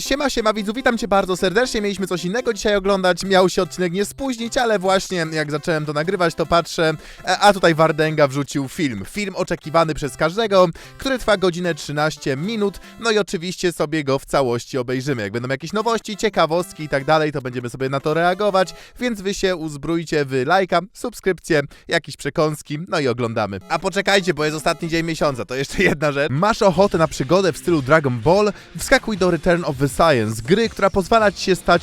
Siema, siema widzu, witam cię bardzo serdecznie. Mieliśmy coś innego dzisiaj oglądać, miał się odcinek nie spóźnić, ale właśnie jak zacząłem to nagrywać, to patrzę, e, a tutaj Wardenga wrzucił film. Film oczekiwany przez każdego, który trwa godzinę 13 minut, no i oczywiście sobie go w całości obejrzymy. Jak będą jakieś nowości, ciekawostki i tak dalej, to będziemy sobie na to reagować, więc wy się uzbrójcie w lajka, subskrypcję, jakieś przekąski, no i oglądamy. A poczekajcie, bo jest ostatni dzień miesiąca, to jeszcze jedna rzecz. Masz ochotę na przygodę w stylu Dragon Ball? Wskakuj do Return of the Science, gry, która pozwala ci się stać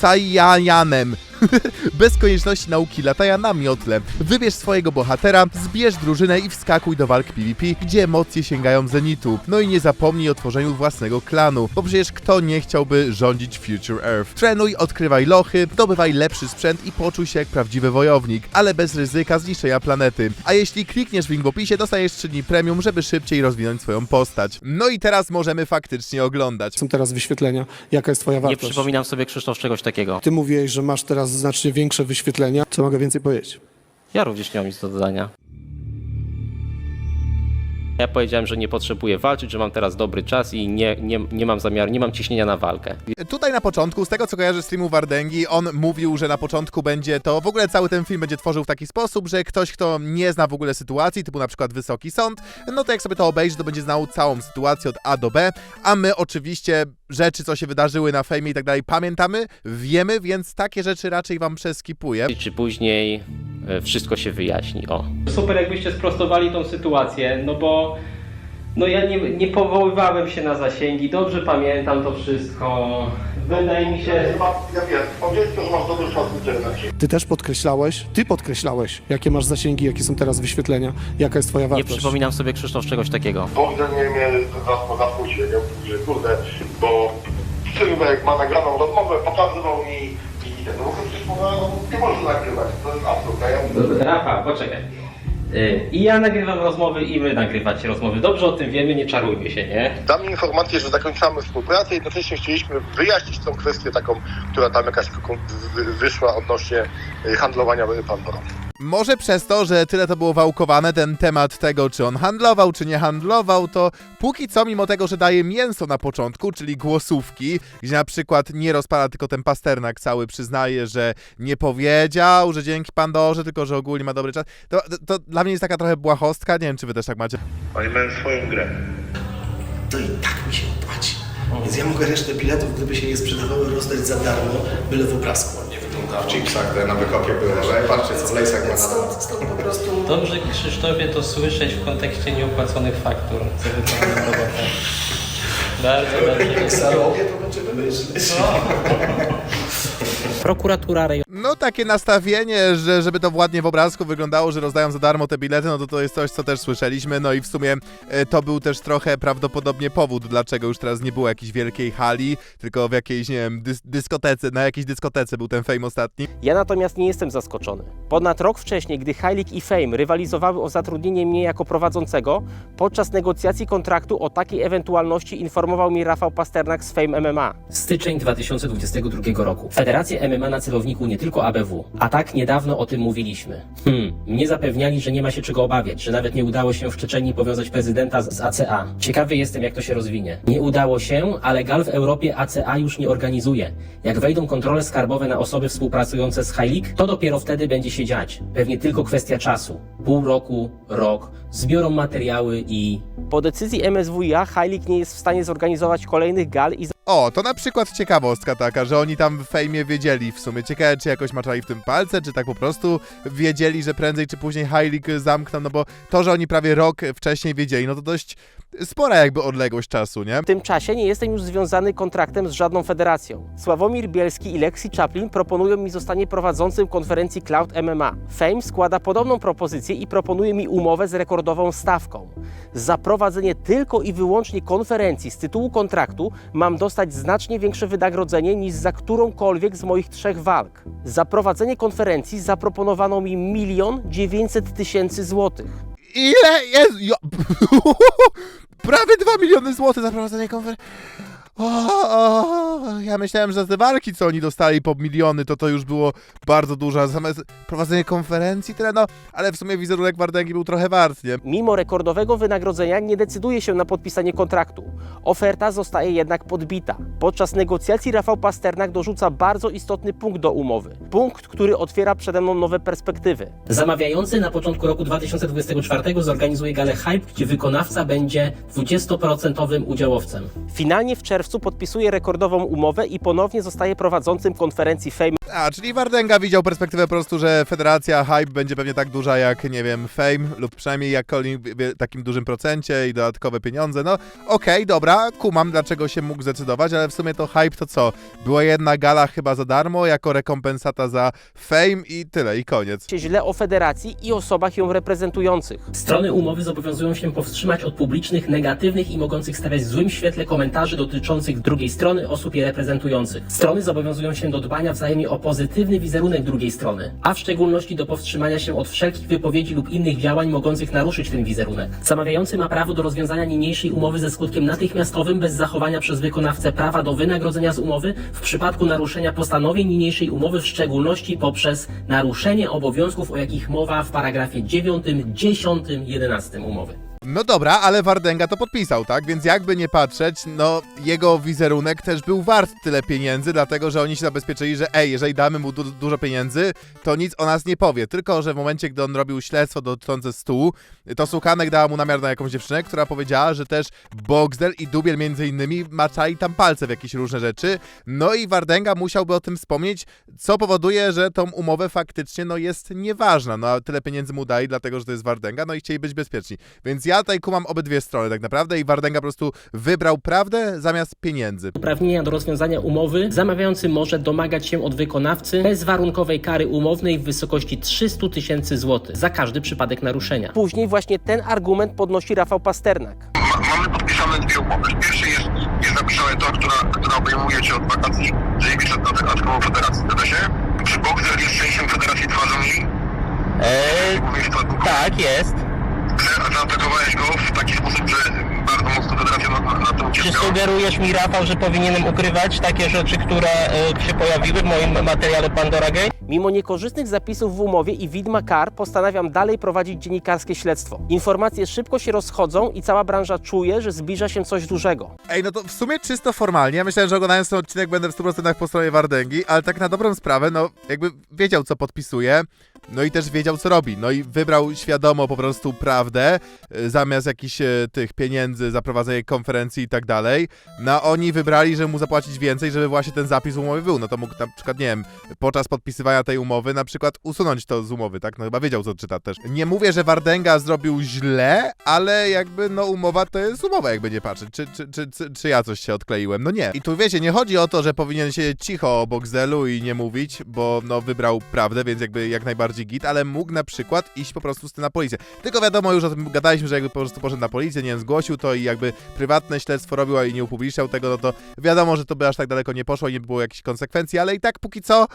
Saiyanem. Bez konieczności nauki latania na miotle. Wybierz swojego bohatera, zbierz drużynę i wskakuj do walk PvP, gdzie emocje sięgają zenitu. No i nie zapomnij o tworzeniu własnego klanu, bo przecież kto nie chciałby rządzić Future Earth. Trenuj, odkrywaj lochy, zdobywaj lepszy sprzęt i poczuj się jak prawdziwy wojownik, ale bez ryzyka zniszczenia planety. A jeśli klikniesz w link w opisie, dostajesz 3 dni premium, żeby szybciej rozwinąć swoją postać. No i teraz możemy faktycznie oglądać. są teraz wyświetlenia, jaka jest twoja Nie wartość. przypominam sobie, Krzysztof, czegoś takiego. Ty mówiłeś, że masz teraz znacznie większe wyświetlenia. Co mogę więcej powiedzieć? Ja również nie mam nic do dodania. Ja powiedziałem, że nie potrzebuję walczyć, że mam teraz dobry czas i nie, nie, nie mam zamiaru, nie mam ciśnienia na walkę. Tutaj na początku, z tego co kojarzę streamu Wardęgi, on mówił, że na początku będzie to, w ogóle cały ten film będzie tworzył w taki sposób, że ktoś, kto nie zna w ogóle sytuacji, typu na przykład Wysoki Sąd, no to jak sobie to obejrzy, to będzie znał całą sytuację od A do B, a my oczywiście rzeczy, co się wydarzyły na fejmie i tak dalej, pamiętamy, wiemy, więc takie rzeczy raczej wam przeskipuję. Czy później wszystko się wyjaśni. O. Super, jakbyście sprostowali tą sytuację, no bo no ja nie, nie powoływałem się na zasięgi, dobrze pamiętam to wszystko. Wydaje mi się. Ja wiem, powiedzmy, że masz dobry czas w internecie. Ty też podkreślałeś, ty podkreślałeś, jakie masz zasięgi, jakie są teraz wyświetlenia, jaka jest twoja Nie wartość. przypominam sobie, Krzysztof, czegoś takiego. Bogdan nie mnie mówię, że kurde, bo Sylwek ma nagraną rozmowę, pokazywał mi ten, no przecież no, nie nagrywać, to jest absurd, a ja mówię, Rafa, poczekaj. Y, I ja nagrywam rozmowy, i wy nagrywacie rozmowy. Dobrze o tym wiemy, nie czarujmy się, nie? dam informację, że zakończamy współpracę i jednocześnie chcieliśmy wyjaśnić tą kwestię taką, która tam jakaś wyszła odnośnie y, handlowania Pandorą. Może przez to, że tyle to było wałkowane, ten temat tego, czy on handlował, czy nie handlował, to póki co, mimo tego, że daje mięso na początku, czyli głosówki, gdzie na przykład nie rozpala tylko ten pasternak cały, przyznaje, że nie powiedział, że dzięki Pandorze, tylko że ogólnie ma dobry czas, to, to, to dla mnie jest taka trochę błahostka, nie wiem, czy wy też tak macie. Oni mają swoją grę. to i tak mi się opłaci. Więc ja mogę resztę biletów, gdyby się je sprzedawały, rozdać za darmo, byle w obrazku wyglądało. w chipsach, na wykopie były, że patrzcie co w lejsach ma na Stąd, stąd po prostu... Dobrze, Krzysztofie, to słyszeć w kontekście nieopłaconych faktur za wykonaną robotę. Bardzo dobrze. Jak zarobię, to będziemy myśleć. Prokuratura rejonowa No takie nastawienie, że żeby to ładnie w obrazku wyglądało, że rozdają za darmo te bilety, no to to jest coś, co też słyszeliśmy, no i w sumie e, to był też trochę prawdopodobnie powód, dlaczego już teraz nie było jakiejś wielkiej hali, tylko w jakiejś, nie wiem, dys dyskotece, na jakiejś dyskotece był ten fame ostatni. Ja natomiast nie jestem zaskoczony. Ponad rok wcześniej, gdy Heilig i Fame rywalizowały o zatrudnienie mnie jako prowadzącego, podczas negocjacji kontraktu o takiej ewentualności informował mi Rafał Pasternak z Fame MMA. Styczeń 2022 roku. Federacja MMA na celowniku nie tylko ABW. A tak niedawno o tym mówiliśmy. Hmm, mnie zapewniali, że nie ma się czego obawiać, że nawet nie udało się w Czeczenii powiązać prezydenta z, z ACA. Ciekawy jestem, jak to się rozwinie. Nie udało się, ale gal w Europie ACA już nie organizuje. Jak wejdą kontrole skarbowe na osoby współpracujące z Heilig, to dopiero wtedy będzie się dziać. Pewnie tylko kwestia czasu. Pół roku, rok, zbiorą materiały i Po decyzji MSWiA Heilig nie jest w stanie zorganizować kolejnych gal i O, to na przykład ciekawostka taka, że oni tam w fejmie wiedzieli w sumie. Ciekawe, czy jakoś maczali w tym palce, czy tak po prostu wiedzieli, że prędzej czy później League zamkną, no bo to, że oni prawie rok wcześniej wiedzieli, no to dość spora jakby odległość czasu, nie? w tym czasie nie jestem już związany kontraktem z żadną federacją. Sławomir Bielski i Lexi Chaplin proponują mi zostanie prowadzącym konferencji Cloud MMA. Fame składa podobną propozycję i proponuje mi umowę z rekordową stawką. Za prowadzenie tylko i wyłącznie konferencji z tytułu kontraktu mam dostać znacznie większe wynagrodzenie niż za którąkolwiek z moich trzech walk. Za prowadzenie konferencji zaproponowano mi milion dziewięćset tysięcy złotych. Ile jest? Jo... Prawie 2 miliony złotych za prowadzenie konferencji. O, o, ja myślałem, że te walki, co oni dostali po miliony, to to już było bardzo dużo. Zamiast prowadzenie konferencji, tyle, no, ale w sumie wizerunek Wardęgi był trochę wart, nie? Mimo rekordowego wynagrodzenia nie decyduje się na podpisanie kontraktu. Oferta zostaje jednak podbita. Podczas negocjacji Rafał Pasternak dorzuca bardzo istotny punkt do umowy. Punkt, który otwiera przede mną nowe perspektywy. Zamawiający na początku roku 2024 zorganizuje galę Hype, gdzie wykonawca będzie 20% udziałowcem. Finalnie w czerwcu podpisuje rekordową umowę i ponownie zostaje prowadzącym konferencji Fame A, czyli Wardęga widział perspektywę po prostu, że federacja Hype będzie pewnie tak duża jak, nie wiem, Fame lub przynajmniej jak Colin w takim dużym procencie i dodatkowe pieniądze. No, okej, dobra, kumam, dlaczego się mógł zdecydować, ale w sumie to Hype to co? Była jedna gala chyba za darmo, jako rekompensata za Fame i tyle, i koniec. się źle o federacji i osobach ją reprezentujących. Strony umowy zobowiązują się powstrzymać od publicznych, negatywnych i mogących stawiać w złym świetle komentarzy dotyczących drugiej strony osób je reprezentujących. Strony zobowiązują się do dbania wzajemnie o pozytywny wizerunek drugiej strony, a w szczególności do powstrzymania się od wszelkich wypowiedzi lub innych działań mogących naruszyć ten wizerunek. Zamawiający ma prawo do rozwiązania niniejszej umowy ze skutkiem natychmiastowym bez zachowania przez wykonawcę prawa do wynagrodzenia z umowy w przypadku naruszenia postanowień niniejszej umowy, w szczególności poprzez naruszenie obowiązków, o jakich mowa w paragrafie 9, 10, 11 umowy. No dobra, ale Wardęga to podpisał, tak? Więc jakby nie patrzeć, no jego wizerunek też był wart tyle pieniędzy, dlatego że oni się zabezpieczyli, że ej, jeżeli damy mu du dużo pieniędzy, to nic o nas nie powie. Tylko, że w momencie, gdy on robił śledztwo dotyczące stół, to Suchanek dała mu namiar na jakąś dziewczynę, która powiedziała, że też Boxdel i Dubiel między innymi maczali tam palce w jakieś różne rzeczy. No i Wardęga musiałby o tym wspomnieć, co powoduje, że tą umowę faktycznie no jest nieważna. No a tyle pieniędzy mu dali, dlatego że to jest Wardęga, no i chcieli być bezpieczni. Więc ja tutaj kumam obydwie strony tak naprawdę i Wardęga po prostu wybrał prawdę zamiast pieniędzy. uprawnienia do rozwiązania umowy, zamawiający może domagać się od wykonawcy bezwarunkowej kary umownej w wysokości 300 tysięcy złotych za każdy przypadek naruszenia. Później właśnie ten argument podnosi Rafał Pasternak. Ma, mamy podpisane dwie umowy. W pierwszej jest, jest napisane to, która, która obejmuje cię od wakacji, że nie pisze dodatkową federację. Zgadza się? Czy Boxer jest częścią federacji twarzą jej? Eee, tak, jest. Zaatakowałeś go w taki sposób, że bardzo mocno federacja na, na, na tym Czy sugerujesz mi, Rafał, że powinienem ukrywać takie rzeczy, które e, się pojawiły w moim materiale Pandora Gate? Mimo niekorzystnych zapisów w umowie i widma kar postanawiam dalej prowadzić dziennikarskie śledztwo. Informacje szybko się rozchodzą i cała branża czuje, że zbliża się coś dużego. Ej, no to w sumie czysto formalnie, ja myślałem, że oglądając ten odcinek będę w 100% po stronie Wardęgi, ale tak na dobrą sprawę, no jakby wiedział co podpisuje, no i też wiedział co robi, no i wybrał świadomo po prostu prawdę, y, zamiast jakichś y, tych pieniędzy za prowadzenie konferencji i tak dalej, no oni wybrali, żeby mu zapłacić więcej, żeby właśnie ten zapis w umowie był, no to mógł na przykład, nie wiem, podczas podpisywania tej umowy na przykład usunąć to z umowy, tak, no chyba wiedział co czyta też. Nie mówię, że Wardęga zrobił źle, ale jakby no umowa to jest umowa, jakby nie patrzeć, czy, czy, czy, czy, czy ja coś się odkleiłem, no nie. I tu wiecie, nie chodzi o to, że powinien siedzieć cicho o Boxdelu i nie mówić, bo no wybrał prawdę, więc jakby jak najbardziej git, ale mógł na przykład iść po prostu z tym na policję. Tylko wiadomo, już o tym gadaliśmy, że jakby po prostu poszedł na policję, nie wiem, zgłosił to i jakby prywatne śledztwo robił, a i nie upubliczniał tego, no to wiadomo, że to by aż tak daleko nie poszło i nie było jakichś konsekwencji, ale i tak póki co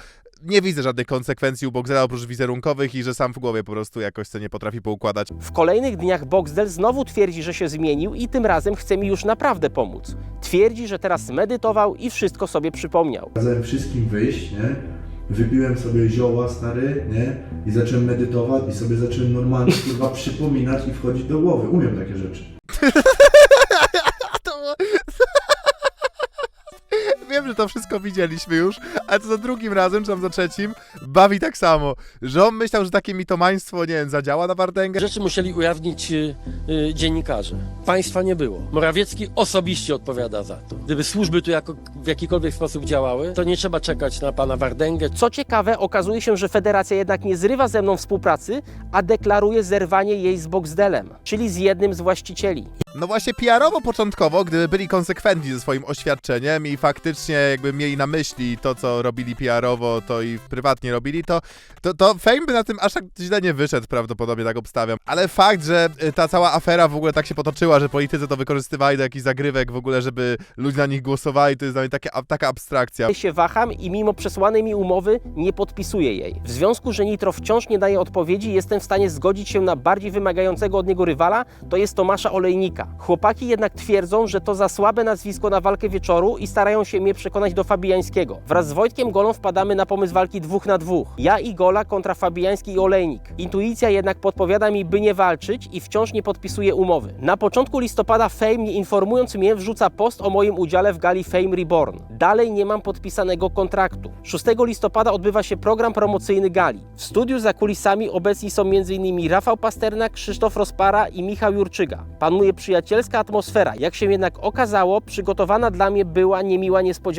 nie widzę żadnych konsekwencji u Boxdela oprócz wizerunkowych i że sam w głowie po prostu jakoś co nie potrafi poukładać. W kolejnych dniach Boxdel znowu twierdzi, że się zmienił i tym razem chce mi już naprawdę pomóc. Twierdzi, że teraz medytował i wszystko sobie przypomniał. Kazałem wszystkim wyjść, nie? Wypiłem sobie zioła stary, nie? I zacząłem medytować i sobie zacząłem normalnie kurwa przypominać i wchodzić do głowy. Umiem takie rzeczy. to... Wiem, że to wszystko widzieliśmy już, ale to za drugim razem, czy tam za trzecim, bawi tak samo. Że on myślał, że takie mitomaństwo, nie wiem, zadziała na Wardęgę. Rzeczy musieli ujawnić y, y, dziennikarze. Państwa nie było. Morawiecki osobiście odpowiada za to. Gdyby służby tu jako, w jakikolwiek sposób działały, to nie trzeba czekać na pana Wardęgę. Co ciekawe, okazuje się, że federacja jednak nie zrywa ze mną współpracy, a deklaruje zerwanie jej z Boxdelem, czyli z jednym z właścicieli. No właśnie PR-owo początkowo, gdyby byli konsekwentni ze swoim oświadczeniem i faktycznie jakby mieli na myśli to, co robili PR-owo, to i prywatnie robili, to, to, to Fame by na tym aż tak źle nie wyszedł, prawdopodobnie tak obstawiam. Ale fakt, że y, ta cała afera w ogóle tak się potoczyła, że politycy to wykorzystywali do jakichś zagrywek w ogóle, żeby ludzie na nich głosowali, to jest dla mnie takie, taka abstrakcja. Ja się waham i mimo przesłanej mi umowy nie podpisuję jej. W związku, że Nitro wciąż nie daje odpowiedzi, jestem w stanie zgodzić się na bardziej wymagającego od niego rywala, to jest Tomasza Olejnika. Chłopaki jednak twierdzą, że to za słabe nazwisko na walkę wieczoru i starają się mnie przekonać do Fabiańskiego. Wraz z Wojtkiem Golą wpadamy na pomysł walki dwóch na dwóch. Ja i Gola kontra Fabiański i Olejnik. Intuicja jednak podpowiada mi, by nie walczyć i wciąż nie podpisuje umowy. Na początku listopada Fame, nie informując mnie, wrzuca post o moim udziale w gali Fame Reborn. Dalej nie mam podpisanego kontraktu. 6 listopada odbywa się program promocyjny gali. W studiu za kulisami obecni są m.in. Rafał Pasternak, Krzysztof Rozpara i Michał Jurczyga. Panuje przyjacielska atmosfera. Jak się jednak okazało, przygotowana dla mnie była niemiła niespodzianka.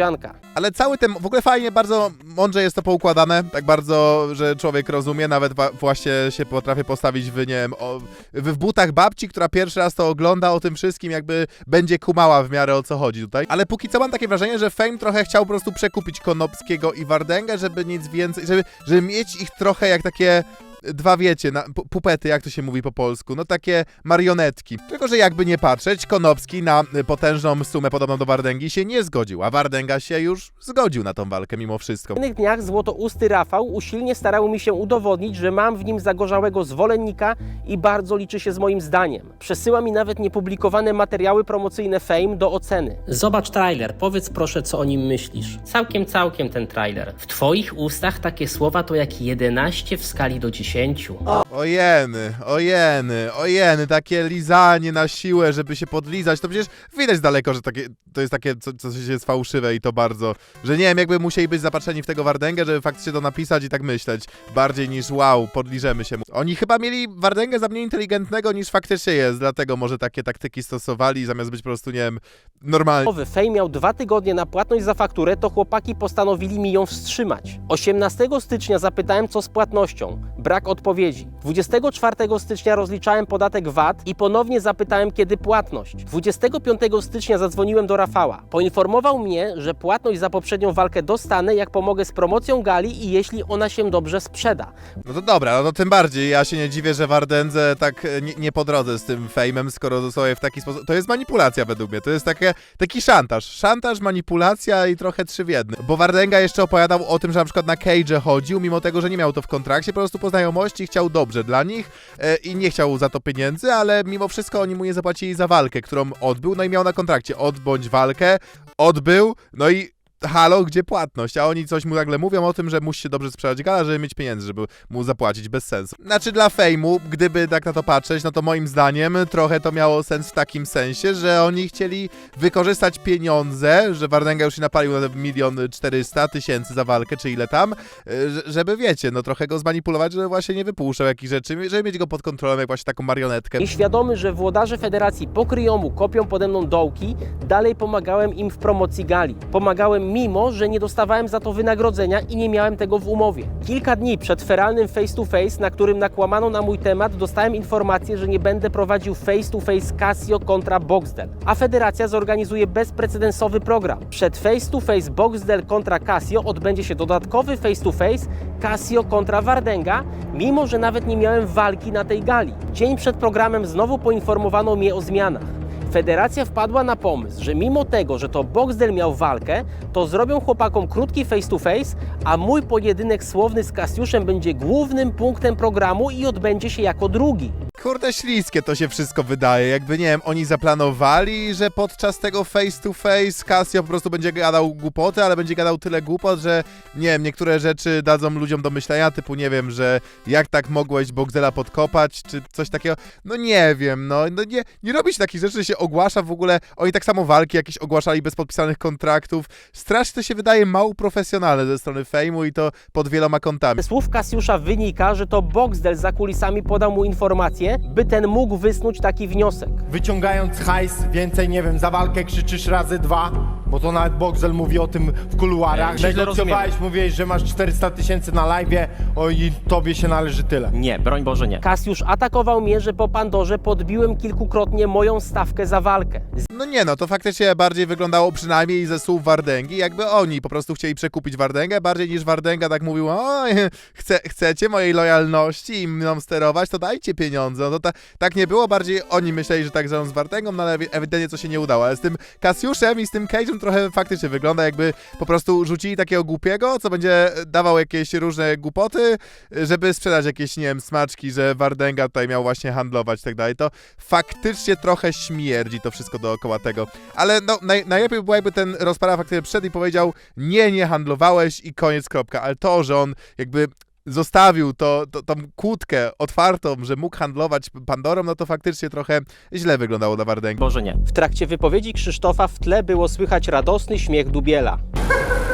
Ale cały ten, w ogóle fajnie, bardzo mądrze jest to poukładane, tak bardzo, że człowiek rozumie, nawet właśnie się potrafię postawić w, nie wiem, o, w butach babci, która pierwszy raz to ogląda o tym wszystkim, jakby będzie kumała w miarę o co chodzi tutaj. Ale póki co mam takie wrażenie, że Fame trochę chciał po prostu przekupić Konopskiego i Wardęgę, żeby nic więcej, żeby, żeby mieć ich trochę jak takie dwa wiecie, na, pu- pupety, jak to się mówi po polsku, no takie marionetki. Tylko, że jakby nie patrzeć, Konopski na potężną sumę podobną do Wardęgi się nie zgodził, a Wardęga się już zgodził na tą walkę mimo wszystko. W kolejnych dniach złotousty Rafał usilnie starał mi się udowodnić, że mam w nim zagorzałego zwolennika i bardzo liczy się z moim zdaniem. Przesyła mi nawet niepublikowane materiały promocyjne Fame do oceny. Zobacz trailer, powiedz proszę, co o nim myślisz. Całkiem, całkiem ten trailer. W twoich ustach takie słowa to jak 11 w skali do 10. Ojeny, ojeny, ojeny, takie lizanie na siłę, żeby się podlizać, to przecież widać daleko, że takie, to jest takie co, coś jest fałszywe i to bardzo, że nie wiem, jakby musieli być zapatrzeni w tego Wardęgę, żeby faktycznie to napisać i tak myśleć, bardziej niż wow, podliżemy się mu. Oni chyba mieli Wardęgę za mniej inteligentnego niż faktycznie jest, dlatego może takie taktyki stosowali, zamiast być po prostu, nie wiem, normalni. Nowy Fame miał dwa tygodnie na płatność za fakturę, to chłopaki postanowili mi ją wstrzymać. 18 stycznia zapytałem, co z płatnością. Brak odpowiedzi. 24 stycznia rozliczałem podatek VAT i ponownie zapytałem, kiedy płatność. 25 stycznia zadzwoniłem do Rafała. Poinformował mnie, że płatność za poprzednią walkę dostanę, jak pomogę z promocją gali i jeśli ona się dobrze sprzeda. No to dobra, no to tym bardziej. Ja się nie dziwię, że Wardędze tak e, nie, nie po drodze z tym fejmem, skoro sobie w taki sposób. To jest manipulacja według mnie. To jest takie, taki szantaż. Szantaż, manipulacja i trochę trzy w jednym. Bo Wardęga jeszcze opowiadał o tym, że na przykład na Cage chodził, mimo tego, że nie miał to w kontrakcie, po prostu po znajomości chciał dobrze dla nich e, i nie chciał za to pieniędzy, ale mimo wszystko oni mu nie zapłacili za walkę, którą odbył, no i miał na kontrakcie odbądź walkę, odbył, no i halo, gdzie płatność? A oni coś mu nagle mówią o tym, że musi się dobrze sprzedać gala, żeby mieć pieniędzy, żeby mu zapłacić bez sensu. Znaczy dla fejmu, gdyby tak na to patrzeć, no to moim zdaniem trochę to miało sens w takim sensie, że oni chcieli wykorzystać pieniądze, że Wardęga już się napalił na milion czterysta tysięcy za walkę, czy ile tam, że- żeby wiecie, no trochę go zmanipulować, żeby właśnie nie wypuszczał jakichś rzeczy, żeby mieć go pod kontrolą jak właśnie taką marionetkę. I świadomy, że włodarze federacji pokryją mu, kopią pode mną dołki, dalej pomagałem im w promocji gali. Pomagałem mimo, że nie dostawałem za to wynagrodzenia i nie miałem tego w umowie. Kilka dni przed feralnym face to face, na którym nakłamano na mój temat, dostałem informację, że nie będę prowadził face to face Casio kontra Boxdel, a federacja zorganizuje bezprecedensowy program. Przed face to face Boxdel kontra Casio odbędzie się dodatkowy face to face Casio kontra Wardenga, mimo że nawet nie miałem walki na tej gali. Dzień przed programem znowu poinformowano mnie o zmianach. Federacja wpadła na pomysł, że mimo tego, że to Boxdel miał walkę, to zrobią chłopakom krótki face to face, a mój pojedynek słowny z Kasiuszem będzie głównym punktem programu i odbędzie się jako drugi. Kurde, śliskie to się wszystko wydaje. Jakby, nie wiem, oni zaplanowali, że podczas tego face to face Casio po prostu będzie gadał głupoty, ale będzie gadał tyle głupot, że, nie wiem, niektóre rzeczy dadzą ludziom do myślenia, typu, nie wiem, że jak tak mogłeś Boxdela podkopać, czy coś takiego. No nie wiem, no, no nie, nie robić takich rzeczy, że się ogłasza w ogóle. Oni tak samo walki jakieś ogłaszali bez podpisanych kontraktów. Strasznie to się wydaje mało profesjonalne ze strony Fejmu i to pod wieloma kątami. Ze słów Kasiusza wynika, że to Boxdel za kulisami podał mu informację, by ten mógł wysnuć taki wniosek. Wyciągając hajs, więcej, nie wiem, za walkę krzyczysz razy dwa, bo to nawet Boxel mówi o tym w kuluarach. Źle Negocjowałeś, mówiłeś, że masz 400 tysięcy na live, o i tobie się należy tyle. Nie, broń Boże nie. Kasiusz atakował mnie, że po Pandorze podbiłem kilkukrotnie moją stawkę za walkę. No nie no, to faktycznie bardziej wyglądało przynajmniej ze słów Wardęgi, jakby oni po prostu chcieli przekupić Wardęgę, bardziej niż Wardęga tak mówił, o, chce, chcecie mojej lojalności i mną sterować, to dajcie pieniądze. No to ta, tak nie było, bardziej oni myśleli, że tak zrobią z Wardęgą, no ale ewi- ewidentnie co się nie udało. Ale z tym Kasiuszem i z tym Cage'em trochę faktycznie wygląda jakby po prostu rzucili takiego głupiego, co będzie dawał jakieś różne głupoty, żeby sprzedać jakieś, nie wiem, smaczki, że Wardenga tutaj miał właśnie handlować i tak dalej. To faktycznie trochę śmierdzi to wszystko dookoła tego. Ale no, naj, najlepiej by było jakby ten rozpara faktycznie przyszedł i powiedział nie, nie handlowałeś i koniec, kropka. Ale to, że on jakby zostawił to, to, tą kłódkę otwartą, że mógł handlować Pandorą, no to faktycznie trochę źle wyglądało dla Wardęgi. Może nie. W trakcie wypowiedzi Krzysztofa w tle było słychać radosny śmiech Dubiela.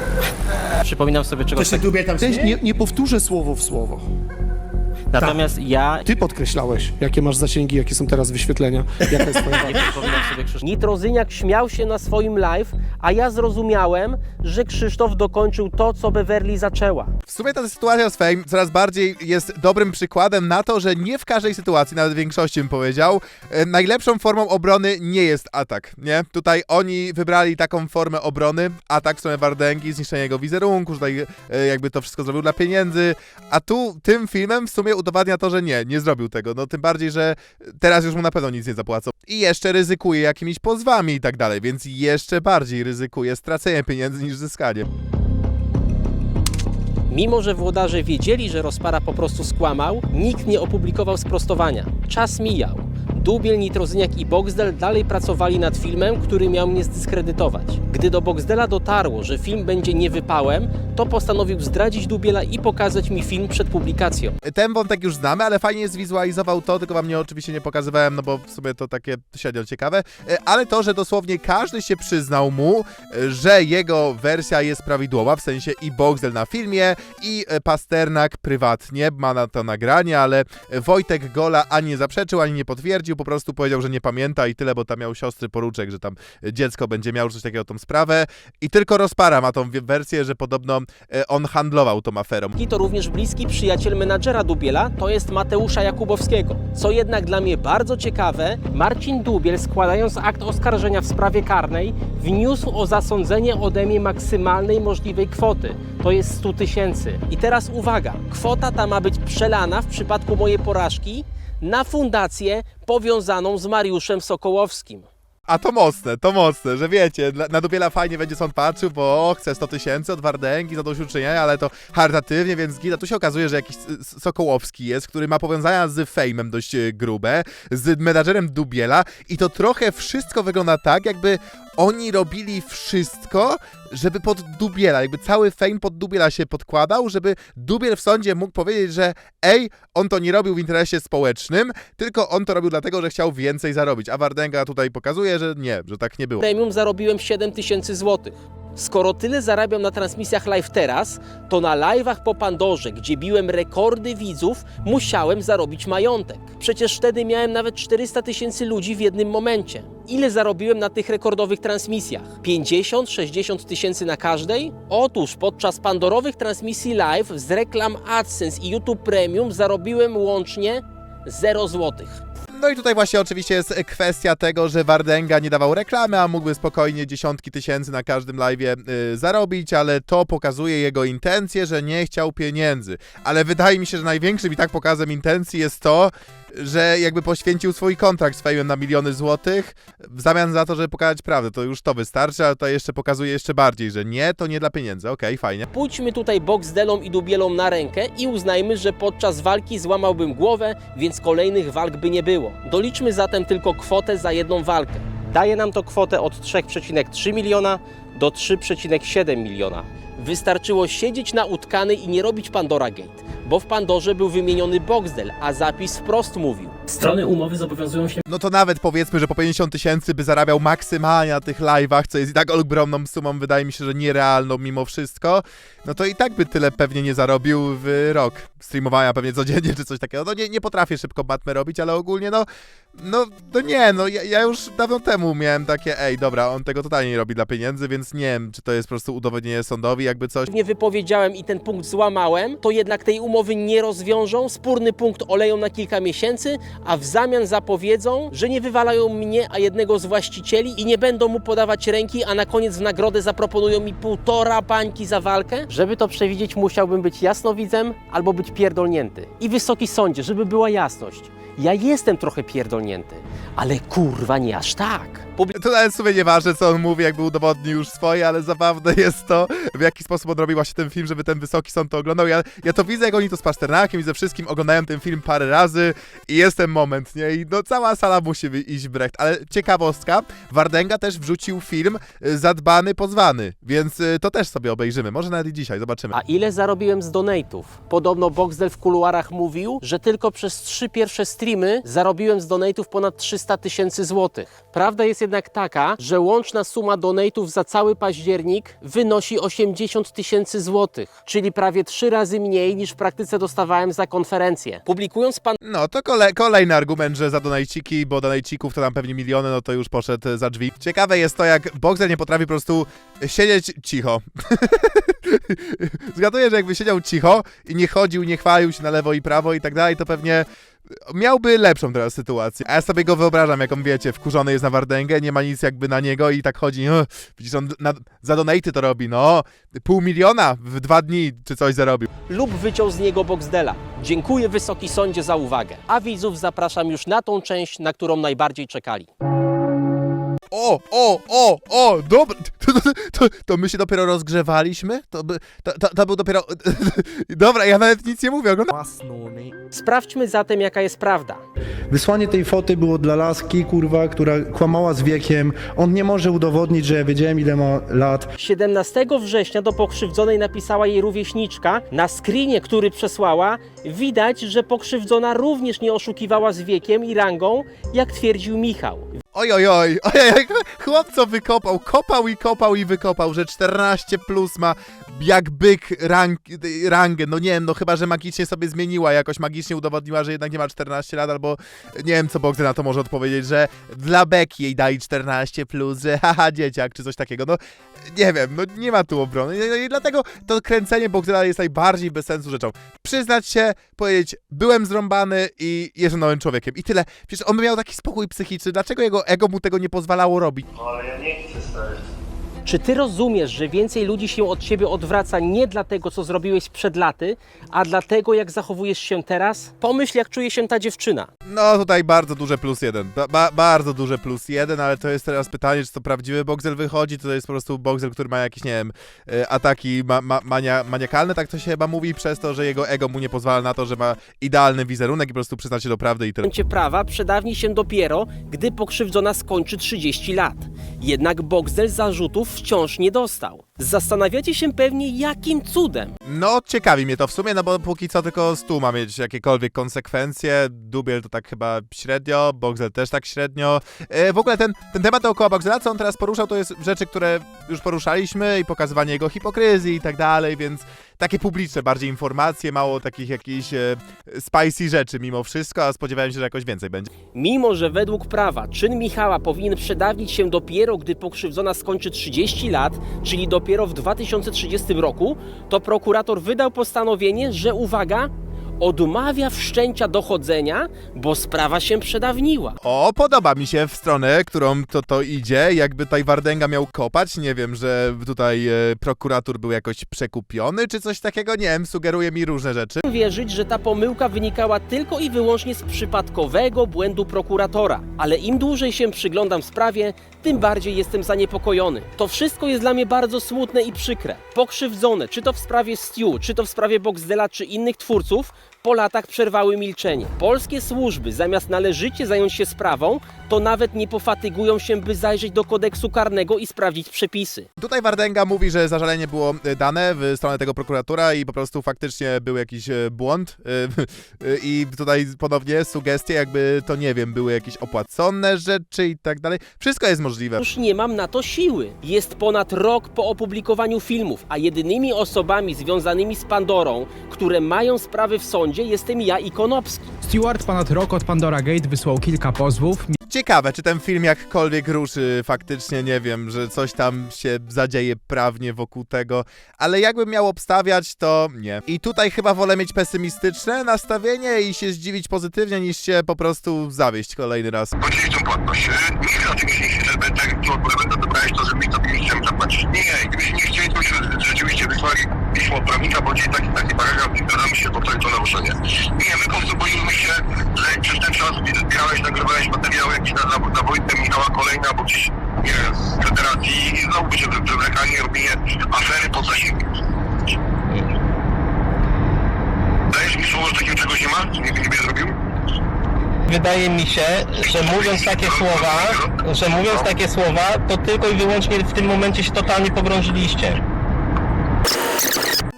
Przypominam sobie czegoś takiego. Dubiel tam Cześć, nie, nie powtórzę słowo w słowo. Natomiast ja Ty podkreślałeś, jakie masz zasięgi, jakie są teraz wyświetlenia, jaka jest twoja przypominam sobie Krzysztofa. Nitrozyniak śmiał się na swoim live, a ja zrozumiałem, że Krzysztof dokończył to, co Beverly zaczęła. W sumie ta sytuacja z Fame coraz bardziej jest dobrym przykładem na to, że nie w każdej sytuacji, nawet w większości bym powiedział, e, najlepszą formą obrony nie jest atak, nie? Tutaj oni wybrali taką formę obrony, atak w stronę Wardęgi, zniszczenie jego wizerunku, że tutaj e, jakby to wszystko zrobił dla pieniędzy, a tu tym filmem w sumie udowadnia to, że nie, nie zrobił tego, no tym bardziej, że teraz już mu na pewno nic nie zapłacą. I jeszcze ryzykuje jakimiś pozwami i tak dalej, więc jeszcze bardziej ryzykuje stracenie pieniędzy niż zyskanie. Mimo, że włodarze wiedzieli, że Rozpara po prostu skłamał, nikt nie opublikował sprostowania. Czas mijał. Dubiel, Nitrozyniak i Boxdel dalej pracowali nad filmem, który miał mnie zdyskredytować. Gdy do Boxdela dotarło, że film będzie niewypałem, to postanowił zdradzić Dubiela i pokazać mi film przed publikacją. Ten wątek już znamy, ale fajnie zwizualizował to, tylko wam nie oczywiście nie pokazywałem, no bo w sumie to takie średnio ciekawe, E, ale to, że dosłownie każdy się przyznał mu, e, że jego wersja jest prawidłowa, w sensie i Boxdel na filmie, i e, Pasternak prywatnie ma na to nagranie, ale Wojtek Gola ani nie zaprzeczył, ani nie potwierdził, po prostu powiedział, że nie pamięta i tyle, bo tam miał siostry poruczek, że tam dziecko będzie miało coś takiego tą sprawę i tylko Rozpara ma tą wersję, że podobno e, on handlował tą aferą. I to również bliski przyjaciel menadżera Dubiela, to jest Mateusza Jakubowskiego. Co jednak dla mnie bardzo ciekawe, Marcin Dubiel składając akt oskarżenia w sprawie karnej, wniósł o zasądzenie ode mnie maksymalnej możliwej kwoty. To jest 100 tysięcy. I teraz uwaga, kwota ta ma być przelana w przypadku mojej porażki na fundację powiązaną z Mariuszem Sokołowskim. A to mocne, to mocne, że wiecie, na Dubiela fajnie będzie sąd patrzył, bo chce 100 tysięcy od Wardęgi za doświadczenie, ale to charytatywnie, więc gita. Tu się okazuje, że jakiś Sokołowski jest, który ma powiązania z Fejmem dość e, grube, z menadżerem Dubiela i to trochę wszystko wygląda tak, jakby oni robili wszystko, żeby pod Dubiela, jakby cały Fame pod Dubiela się podkładał, żeby Dubiel w sądzie mógł powiedzieć, że ej, on to nie robił w interesie społecznym, tylko on to robił dlatego, że chciał więcej zarobić. A Wardęga tutaj pokazuje, że nie, że tak nie było. Premium zarobiłem 7 tysięcy złotych. Skoro tyle zarabiam na transmisjach live teraz, to na live'ach po Pandorze, gdzie biłem rekordy widzów, musiałem zarobić majątek. Przecież wtedy miałem nawet 400 tysięcy ludzi w jednym momencie. Ile zarobiłem na tych rekordowych transmisjach? 50-60 tysięcy na każdej? Otóż podczas pandorowych transmisji live z reklam AdSense i YouTube Premium zarobiłem łącznie 0 złotych. No i tutaj właśnie oczywiście jest kwestia tego, że Wardęga nie dawał reklamy, a mógłby spokojnie dziesiątki tysięcy na każdym live'ie y, zarobić, ale to pokazuje jego intencje, że nie chciał pieniędzy. Ale wydaje mi się, że największym i tak pokazem intencji jest to, że jakby poświęcił swój kontrakt z Fejmem na miliony złotych w zamian za to, żeby pokazać prawdę. To już to wystarczy, ale to jeszcze pokazuje jeszcze bardziej, że nie, to nie dla pieniędzy. Okej, fajnie. Pójdźmy tutaj Boxdelom i Dubielom na rękę i uznajmy, że podczas walki złamałbym głowę, więc kolejnych walk by nie było. Doliczmy zatem tylko kwotę za jedną walkę. Daje nam to kwotę od 3,3 miliona do 3,7 miliona. Wystarczyło siedzieć na utkanej i nie robić Pandora Gate, bo w Pandorze był wymieniony Boxdel, a zapis wprost mówił. Strony umowy zobowiązują się No to nawet powiedzmy, że po 50 tysięcy by zarabiał maksymalnie na tych live'ach, co jest i tak ogromną sumą, wydaje mi się, że nierealną mimo wszystko, no to i tak by tyle pewnie nie zarobił w rok streamowania pewnie codziennie czy coś takiego. No nie, nie potrafię szybko matmy robić, ale ogólnie no, no, no nie, no ja, ja już dawno temu miałem takie, ej, dobra, on tego totalnie nie robi dla pieniędzy, więc nie wiem, czy to jest po prostu udowodnienie sądowi, jakby coś. Nie wypowiedziałem i ten punkt złamałem, to jednak tej umowy nie rozwiążą, spórny punkt oleją na kilka miesięcy, a w zamian zapowiedzą, że nie wywalają mnie, a jednego z właścicieli i nie będą mu podawać ręki, a na koniec w nagrodę zaproponują mi półtora bańki za walkę? Żeby to przewidzieć, musiałbym być jasnowidzem albo być pierdolnięty. I wysoki sądzie, żeby była jasność. Ja jestem trochę pierdolnięty. Ogarnięty. Ale kurwa nie aż tak. To nawet w sumie nieważne, co on mówi, jakby udowodnił już swoje, ale zabawne jest to, w jaki sposób on robi właśnie ten film, żeby ten wysoki sąd to oglądał. Ja, ja to widzę, jak oni to z Pasternakiem i ze wszystkim oglądałem ten film parę razy i jest ten moment, nie? I no cała sala musi wy- iść w brecht. Ale ciekawostka, Wardenga też wrzucił film y, Zadbany, Pozwany, więc y, to też sobie obejrzymy. Może nawet i dzisiaj, zobaczymy. A ile zarobiłem z donate'ów? Podobno Boxdel w kuluarach mówił, że tylko przez trzy pierwsze streamy zarobiłem z donate'ów ponad 300 tysięcy złotych. Prawda jest jednak taka, że łączna suma donate'ów za cały październik wynosi 80 tysięcy złotych, czyli prawie trzy razy mniej niż w praktyce dostawałem za konferencję. Publikując pan No to kole, kolejny argument, że za donajciki, bo donajcików to tam pewnie miliony, no to już poszedł za drzwi. Ciekawe jest to, jak Boxer nie potrafi po prostu siedzieć cicho. Zgaduję, że jakby siedział cicho i nie chodził, nie chwalił się na lewo i prawo i tak dalej, to pewnie miałby lepszą teraz sytuację. A ja sobie go wyobrażam, jak on, wiecie, wkurzony jest na Wardęgę, nie ma nic jakby na niego i tak chodzi, "Ugh, widzisz, on na, za donaty to robi, no, pół miliona w dwa dni czy coś zarobił. lub wyciął z niego Boxdela. Dziękuję Wysoki Sądzie za uwagę. A widzów zapraszam już na tą część, na którą najbardziej czekali. O, o, o, o, dobra, to, to, to, to my się dopiero rozgrzewaliśmy? To, by, to, to, to był dopiero, dobra, ja nawet nic nie mówię, oglądam. Sprawdźmy zatem, jaka jest prawda. Wysłanie tej foty było dla laski, kurwa, która kłamała z wiekiem. On nie może udowodnić, że ja wiedziałem ile ma lat. 17 września do pokrzywdzonej napisała jej rówieśniczka. Na screenie, który przesłała, widać, że pokrzywdzona również nie oszukiwała z wiekiem i rangą, jak twierdził Michał. Oj, oj, oj, oj, oj, chłop co wykopał, kopał i kopał i wykopał, że 14 plus ma jak byk rang, rangę, no nie wiem, no chyba, że magicznie sobie zmieniła, jakoś magicznie udowodniła, że jednak nie ma 14 lat, albo nie wiem, co Bogdan na to może odpowiedzieć, że dla beki jej dali 14 plus, że haha, dzieciak, czy coś takiego, no nie wiem, no nie ma tu obrony. No i i dlatego to kręcenie Bogdana jest najbardziej bez sensu rzeczą. Przyznać się, powiedzieć, byłem zrąbany i jestem nowym człowiekiem. I tyle. Przecież on miał taki spokój psychiczny, dlaczego jego ego mu tego nie pozwalało robić? No ale ja nie chcę stary. Czy ty rozumiesz, że więcej ludzi się od ciebie odwraca nie dlatego, co zrobiłeś przed laty, a dlatego, jak zachowujesz się teraz? Pomyśl, jak czuje się ta dziewczyna. No tutaj bardzo duże plus jeden, ba ba bardzo duże plus jeden, ale to jest teraz pytanie, czy to prawdziwy Boxel wychodzi, czy to jest po prostu Boxel, który ma jakieś, nie wiem, e, ataki ma ma mania maniakalne, tak to się chyba mówi, przez to, że jego ego mu nie pozwala na to, że ma idealny wizerunek i po prostu przyznać się do prawdy i tyle. Prawa przedawni się dopiero, gdy pokrzywdzona skończy 30 lat. Jednak Boxdel zarzutów wciąż nie dostał. Zastanawiacie się pewnie, jakim cudem. No, ciekawi mnie to w sumie, no bo póki co tylko Stu ma mieć jakiekolwiek konsekwencje. Dubiel to tak chyba średnio, Boxel też tak średnio. E, w ogóle ten, ten temat dookoła Boxela, co on teraz poruszał, to jest rzeczy, które już poruszaliśmy i pokazywanie jego hipokryzji i tak dalej, więc takie publiczne bardziej informacje, mało takich jakichś e, spicy rzeczy mimo wszystko, a spodziewałem się, że jakoś więcej będzie. Mimo, że według prawa czyn Michała powinien przedawnić się dopiero, gdy pokrzywdzona skończy 30 lat, czyli dopiero w 2030 roku, to prokurator wydał postanowienie, że uwaga, odmawia wszczęcia dochodzenia, bo sprawa się przedawniła. O, podoba mi się w stronę, którą to, to idzie. Jakby tutaj Wardęga miał kopać, nie wiem, że tutaj e, prokurator był jakoś przekupiony, czy coś takiego, nie wiem, sugeruje mi różne rzeczy. wierzyć, że ta pomyłka wynikała tylko i wyłącznie z przypadkowego błędu prokuratora. Ale im dłużej się przyglądam sprawie, tym bardziej jestem zaniepokojony. To wszystko jest dla mnie bardzo smutne i przykre. Pokrzywdzone, czy to w sprawie Stew, czy to w sprawie Boxdela, czy innych twórców, po latach przerwały milczenie. Polskie służby, zamiast należycie zająć się sprawą, to nawet nie pofatygują się, by zajrzeć do kodeksu karnego i sprawdzić przepisy. Tutaj Wardęga mówi, że zażalenie było e, dane w stronę tego prokuratora i po prostu faktycznie był jakiś e, błąd. e, I tutaj ponownie sugestie, jakby to nie wiem, były jakieś opłacone rzeczy i tak dalej. Wszystko jest możliwe. Już nie mam na to siły. Jest ponad rok po opublikowaniu filmów, a jedynymi osobami związanymi z Pandorą, które mają sprawy w sądzie, jestem ja i Konopski. Stewart ponad rok od Pandora Gate wysłał kilka pozwów. Ciekawe, czy ten film jakkolwiek ruszy faktycznie, nie wiem, że coś tam się zadzieje prawnie wokół tego, ale jakbym miał obstawiać, to nie. I tutaj chyba wolę mieć pesymistyczne nastawienie i się zdziwić pozytywnie, niż się po prostu zawieść kolejny raz. Tą płatność. Nie wiem, tak dobrałeś to, żeby mi to wysłać? Nie, gdybyśmy nie chcieli, to byśmy rzeczywiście wysłali pismo prawnika, bo gdzieś taki, taki paragraf i zgadzamy się, bo to jest to naruszenie. Nie, my po prostu boimy się, że przez ten czas grałeś, nagrywałeś materiały jakieś na, na, na Wojtę Michała Kolejna, bo gdzieś, nie wiem, z federacji i znowu się wywlekanie, robienie afery pod zasięgiem. Dajesz mi słowo, że takiego czegoś nie ma? Nikt nie będzie zrobił? Wydaje mi się, że mówiąc takie słowa, że mówiąc takie słowa, to tylko i wyłącznie w tym momencie się totalnie pogrążyliście.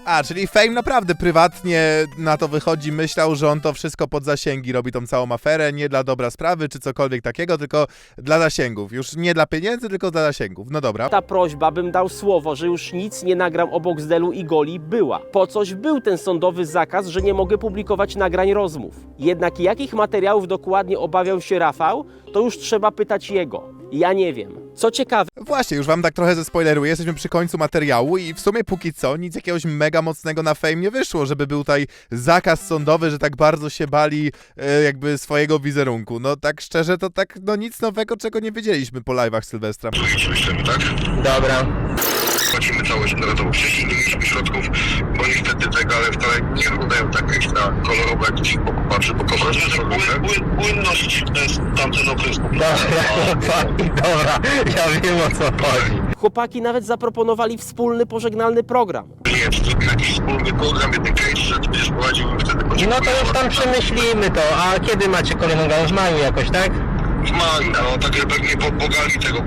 A, czyli Fame naprawdę prywatnie na to wychodzi, myślał, że on to wszystko pod zasięgi robi tą całą aferę, nie dla dobra sprawy czy cokolwiek takiego, tylko dla zasięgów. Już nie dla pieniędzy, tylko dla zasięgów. No dobra. Ta prośba, bym dał słowo, że już nic nie nagram o Boxdelu i Goli, była. Po coś był ten sądowy zakaz, że nie mogę publikować nagrań rozmów. Jednak jakich materiałów dokładnie obawiał się Rafał, to już trzeba pytać jego. Ja nie wiem. Co ciekawe, Właśnie, już wam tak trochę zespoileruję, jesteśmy przy końcu materiału i w sumie póki co nic jakiegoś mega mocnego na Fame nie wyszło, żeby był tutaj zakaz sądowy, że tak bardzo się bali e, jakby swojego wizerunku. No tak szczerze, to tak no nic nowego, czego nie wiedzieliśmy po live'ach Sylwestra. Tak? Dobra. Płacimy całość narodową. Wcześniej nie mieliśmy środków, bo niestety te gale wcale nie wyglądają tak ekstra kolorowo, jak to się boku patrzy, bo kolor jest Płynność to jest tamten okres po Dobra, ja wiem o co chodzi. chłopaki nawet zaproponowali wspólny pożegnalny program. Nie, jakiś wspólny program, jeden case, że będziesz prowadził i wtedy No to już tam przemyślimy to, a kiedy macie kolejną galę? W maju jakoś, tak? W maju, no takie pewnie tego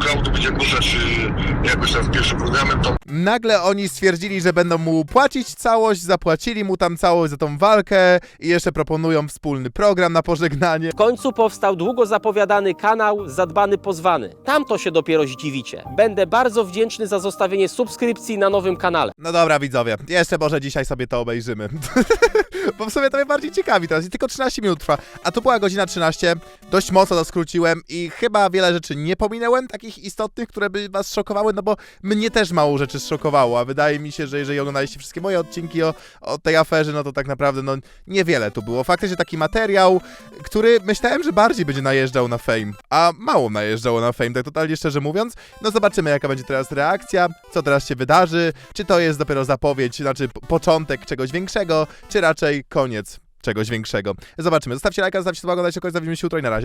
jakoś tam z pierwszym programem, to Nagle oni stwierdzili, że będą mu płacić całość, zapłacili mu tam całość za tą walkę i jeszcze proponują wspólny program na pożegnanie. W końcu powstał długo zapowiadany kanał Zadbany Pozwany. Tam to się dopiero zdziwicie. Będę bardzo wdzięczny za zostawienie subskrypcji na nowym kanale. No dobra, widzowie, jeszcze może dzisiaj sobie to obejrzymy. Bo w sumie to mnie bardziej ciekawi teraz i tylko 13 minut trwa, a to była godzina 13, dość mocno to skróciłem i chyba wiele rzeczy nie pominęłem, takich istotnych, które by was szokowały, no bo mnie też mało rzeczy szokowało, a wydaje mi się, że jeżeli oglądaliście wszystkie moje odcinki o, o tej aferze, no to tak naprawdę no niewiele tu było. Faktycznie taki materiał, który myślałem, że bardziej będzie najeżdżał na fame, a mało najeżdżało na fame, tak totalnie szczerze mówiąc. No zobaczymy, jaka będzie teraz reakcja, co teraz się wydarzy, czy to jest dopiero zapowiedź, znaczy początek czegoś większego, czy raczej koniec czegoś większego. Zobaczymy. Zostawcie lajka, zostawcie suba, oglądajcie kogoś, zawimy się jutro i na razie.